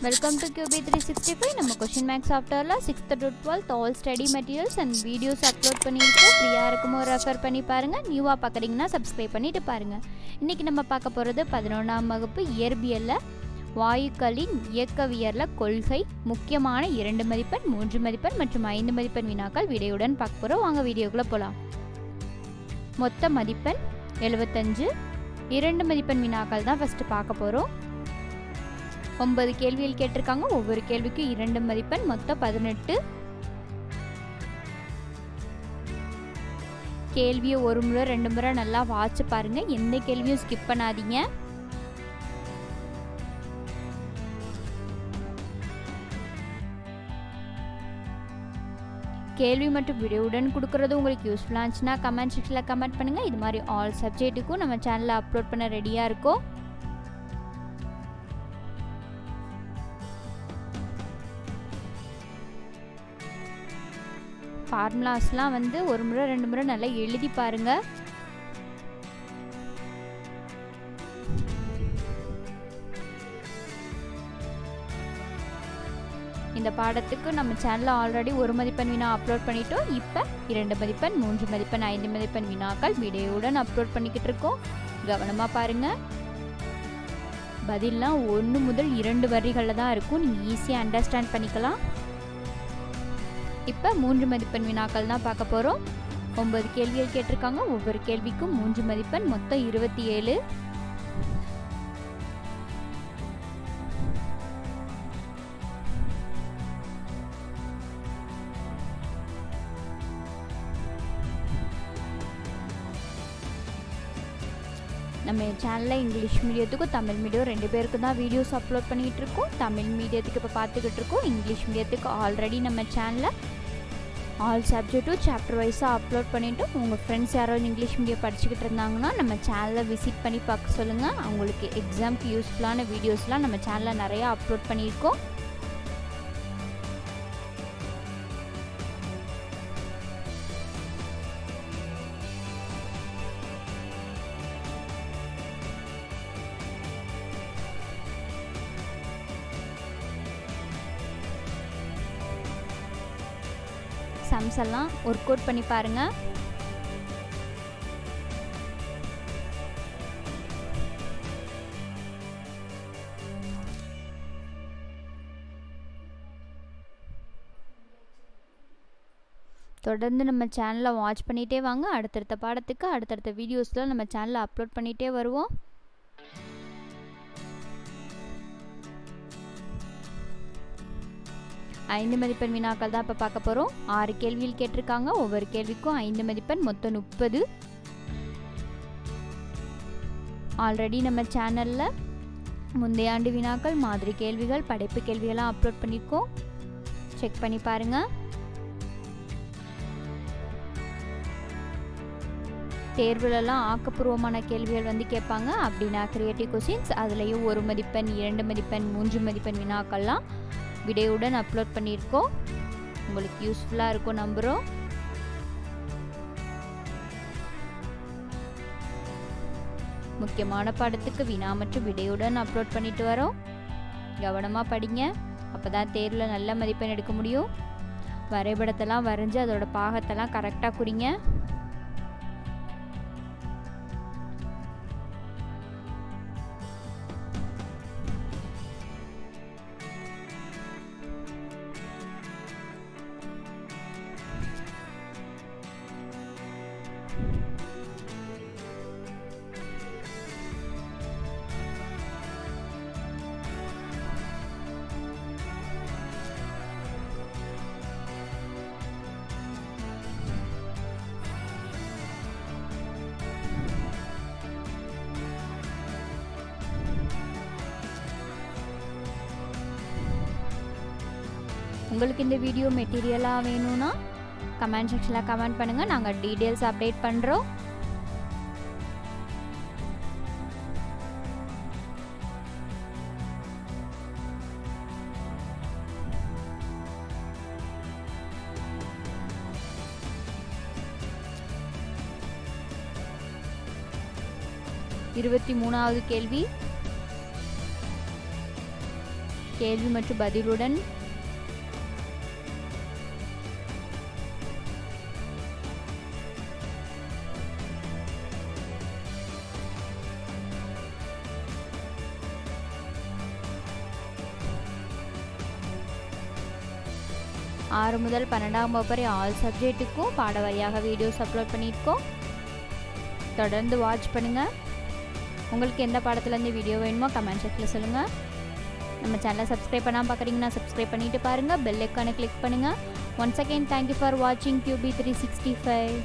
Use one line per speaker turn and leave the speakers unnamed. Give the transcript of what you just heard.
Welcome to QB three sixty five நம்ம question maths ஆஃப்டரில் sixth to twelfth all study materials and videos upload பண்ணியிருக்கோம் ஃப்ரீயாக இருக்குமோ refer பண்ணி பாருங்கள் நியூவாக பார்க்குறீங்கன்னா சப்ஸ்கிரைப் பண்ணிட்டு பாருங்கள் இன்றைக்கி நம்ம பார்க்க போகிறது பதினொன்றாம் வகுப்பு இயற்பியலில் வாயுக்களின் இயக்கவியலில் கொள்கை முக்கியமான இரண்டு மதிப்பெண் மூன்று மதிப்பெண் மற்றும் ஐந்து மதிப்பெண் வினாக்கள் விடையுடன் பார்க்க போகிறோம் வாங்க வீடியோக்குள்ளே போகலாம் மொத்த மதிப்பெண் எழுபத்தஞ்சு இரண்டு மதிப்பெண் வினாக்கள் தான் ஃபஸ்ட்டு பார்க்க போகிறோம் ஒன்பது கேள்விகள் கேட்டிருக்காங்க. ஒவ்வொரு கேள்விக்கும் இரண்டு மதிப்பெண் மொத்தம் பதினெட்டு. கேள்வியை ஒரு முறை ரெண்டு முறை நல்லா வாட்ச் பாருங்க. எந்த கேள்வியும் ஸ்கிப் பண்ணாதீங்க. கேள்வி மற்றும் வீடியோவுடன் கொடுக்குறது உங்களுக்கு யூஸ்ஃபுல்லாக இருந்துச்சுன்னா கமெண்ட் செக்ஷனில் கமெண்ட் பண்ணுங்கள் இது மாதிரி ஆல் சப்ஜெக்ட்டுக்கும் நம்ம சேனலில் அப்லோட் பண்ண ரெடியாக இருக்கோம். ஃபார்முலாஸ்லாம் வந்து ஒரு முறை ரெண்டு முறை நல்லா எழுதி பாருங்கள் இந்த பாடத்துக்கு நம்ம சேனலில் ஆல்ரெடி ஒரு மதிப்பெண் வினா அப்லோட் பண்ணிட்டோம். இப்போ இரண்டு மதிப்பெண் மூன்று மதிப்பெண் ஐந்து மதிப்பெண் வினாக்கள் வீடியோவுடன் அப்லோட் பண்ணிக்கிட்டு இருக்கோம். கவனமாக பாருங்கள் பதில்லாம் ஒன்று முதல் இரண்டு வரிகளில் தான் இருக்கும். நீங்கள் ஈஸியாக அண்டர்ஸ்டாண்ட் பண்ணிக்கலாம். இப்போ மூன்று மதிப்பெண் வினாக்கள் தான் பார்க்க போகிறோம் ஒன்பது கேள்விகள் கேட்டிருக்காங்க. ஒவ்வொரு கேள்விக்கும் மூன்று மதிப்பெண் மொத்தம் இருபத்தி ஏழு. நம்ம சேனலில் இங்கிலீஷ் மீடியத்துக்கும் தமிழ் மீடியம் ரெண்டு பேருக்கு தான் வீடியோஸ் அப்லோட் பண்ணிகிட்டு இருக்கோம் தமிழ் மீடியத்துக்கு இப்போ பார்த்துக்கிட்டு இருக்கோம் இங்கிலீஷ் மீடியத்துக்கு ஆல்ரெடி நம்ம சேனலில் ஆல் சப்ஜெக்ட்டும் சாப்டர் வைஸாக அப்லோட் பண்ணிவிட்டு உங்கள் ஃப்ரெண்ட்ஸ் யாராவது இங்கிலீஷ் மீடியம் படிச்சுக்கிட்டு இருந்தாங்கன்னா நம்ம சேனலை விசிட் பண்ணி பார்க்க சொல்லுங்கள் அவங்களுக்கு எக்ஸாம்க்கு யூஸ்ஃபுல்லான வீடியோஸ்லாம் நம்ம சேனலில் நிறையா அப்லோட் பண்ணியிருக்கோம். சம்ஸ் எல்லாம் ஒர்க் அவுட் பண்ணி பாருங்கள் தொடர்ந்து நம்ம சேனலை வாட்ச் பண்ணிகிட்டே வாங்க. அடுத்தடுத்த பாடத்துக்கு அடுத்தடுத்த வீடியோஸ்லாம் நம்ம சேனலில் அப்லோட் பண்ணிகிட்டே வருவோம். ஐந்து மதிப்பெண் வினாக்கள் தான் இப்போ பார்க்க போகிறோம் ஆறு கேள்வியில் கேட்டிருக்காங்க. ஒவ்வொரு கேள்விக்கும் ஐந்து மதிப்பெண் மொத்தம் முப்பது. ஆல்ரெடி நம்ம சேனலில் முந்தைய ஆண்டு வினாக்கள் மாதிரி கேள்விகள் படைப்பு கேள்வியெல்லாம் அப்லோட் பண்ணியிருக்கோம் செக் பண்ணி பாருங்கள் தேர்வுலலாம் ஆக்கப்பூர்வமான கேள்விகள் வந்து கேட்பாங்க. அப்படின்னா கிரியேட்டிவ் கொஷின்ஸ் அதுலேயும் ஒரு மதிப்பெண் இரண்டு மதிப்பெண் மூன்று மதிப்பெண் வினாக்கள்லாம் வீடியோவுடன் அப்லோட் பண்ணியிருக்கோம். உங்களுக்கு யூஸ்ஃபுல்லாக இருக்கும் நம்புகிறோம் முக்கியமான பாடத்துக்கு வினா மற்றும் விடையுடன் அப்லோட் பண்ணிட்டு வரோம். கவனமாக படிங்க. அப்போ தான் தேர்வில் நல்ல மதிப்பெண் எடுக்க முடியும். வரைபடத்தெல்லாம் வரைஞ்சி அதோட பாகத்தெல்லாம் கரெக்டாக குறிங்க. உங்களுக்கு இந்த வீடியோ மெட்டீரியலாக வேணும்னா கமெண்ட் செக்ஷனில் கமெண்ட் பண்ணுங்கள் நாங்கள் டீட்டெயில்ஸ் அப்டேட் பண்ணுறோம் இருபத்தி மூணாவது கேள்வி. கேள்வி மற்றும் பதிலுடன் ஆறு முதல் பன்னெண்டாம் வகுப்பு ஆல் சப்ஜெக்ட்டுக்கும் பாட வழியாக வீடியோஸ் அப்லோட் பண்ணியிருக்கோம். தொடர்ந்து வாட்ச் பண்ணுங்கள் உங்களுக்கு எந்த பாடத்துலேருந்து வீடியோ வேணுமோ கமெண்ட் செக்ஷனில் சொல்லுங்கள் நம்ம சேனலை சப்ஸ்கிரைப் பண்ணாமல் பார்க்குறீங்கன்னா சப்ஸ்கிரைப் பண்ணிட்டு பாருங்கள் பெல் ஐக்கானை கிளிக் பண்ணுங்கள் once again thank you for வாட்சிங் கியூபி த்ரீ சிக்ஸ்டி ஃபைவ்